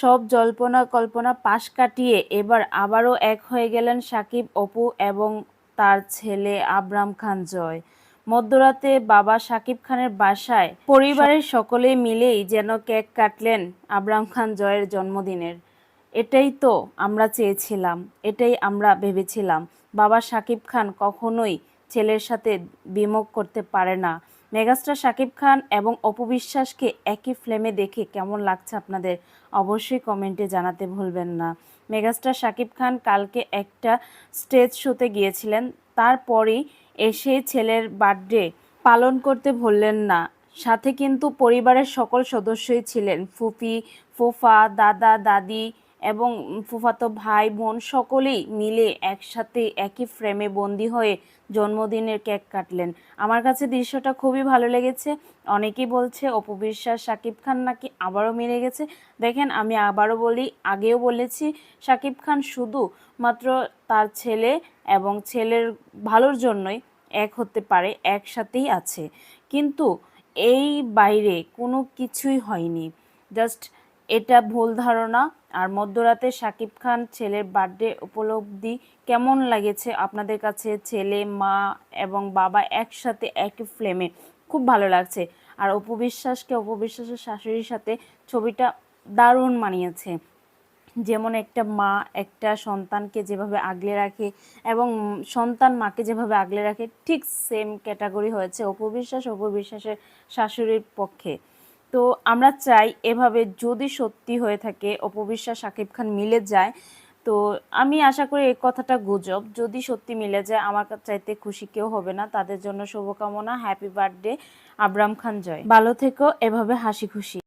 সব জল্পনা কল্পনা পাশ কাটিয়ে এবার আবারও এক হয়ে গেলেন সাকিব, অপু এবং তার ছেলে আবরাম খান জয়। মধ্যরাতে বাবা সাকিব খানের বাসায় পরিবারের সকলে মিলেই যেন কেক কাটলেন আবরাম খান জয়ের জন্মদিনের। এটাই তো আমরা চেয়েছিলাম, এটাই আমরা ভেবেছিলাম। বাবা সাকিব খান কখনোই ছেলের সাথে বিমুখ করতে পারে না। মেগাস্টার সাকিব খান এবং অপবিশ্বাসকে একই ফ্লেমে দেখে কেমন লাগছে আপনাদের? অবশ্যই কমেন্টে জানাতে ভুলবেন না। মেগাস্টার সাকিব খান কালকে একটা স্টেজ শোতে গিয়েছিলেন। তারপরেই এসে ছেলের বার্থডে পালন করতে ভুললেন না। সাথে কিন্তু পরিবারের সকল সদস্যই ছিলেন। ফুপি ফোফা, দাদা, দাদি এবং ফুফাতো ভাই বোন সকলেই মিলে একসাথে একই ফ্রেমে বন্দি হয়ে জন্মদিনের কেক কাটলেন। আমার কাছে দৃশ্যটা খুবই ভালো লেগেছে। অনেকেই বলছে অপবিশ্বাস শাকিব খান নাকি আবারও মিলে গেছে? দেখেন, আমি আবারও বলি, আগেও বলেছি শাকিব খান শুধু মাত্র তার ছেলে এবং ছেলের ভালোর জন্যই এক হতে পারে, একসাথেই আছে। কিন্তু এই বাইরে কোনো কিছুই হয়নি। জাস্ট এটা ভুল ধারণা। আর মধ্যরাতে শাকিব খান ছেলের বার্থডে উপলব্ধি কেমন লাগেছে আপনাদের কাছে? ছেলে, মা এবং বাবা একসাথে একই ফ্লেমে। খুব ভালো লাগছে। আর অপবিশ্বাসকে অপবিশ্বাসের শাশুড়ির সাথে ছবিটা দারুণ মানিয়েছে। যেমন একটা মা একটা সন্তানকে যেভাবে আগলে রাখে এবং সন্তান মাকে যেভাবে আগলে রাখে, ঠিক সেম ক্যাটাগরি হয়েছে অপবিশ্বাস অপবিশ্বাসের শাশুড়ির পক্ষে। তো আমরা চাই এভাবে যদি সত্যি হয়ে থাকে অপবিশ্বাস সাকিব খান মিলে যায়, তো আমি আশা করি এই কথাটা গুজব। যদি সত্যি মিলে যায়, আমার চাইতে খুশি কেউ হবে না। তাদের জন্য শুভকামনা হ্যাপি বার্থডে আবরাম খান জয়। ভালো থেকো, এভাবে হাসি খুশি।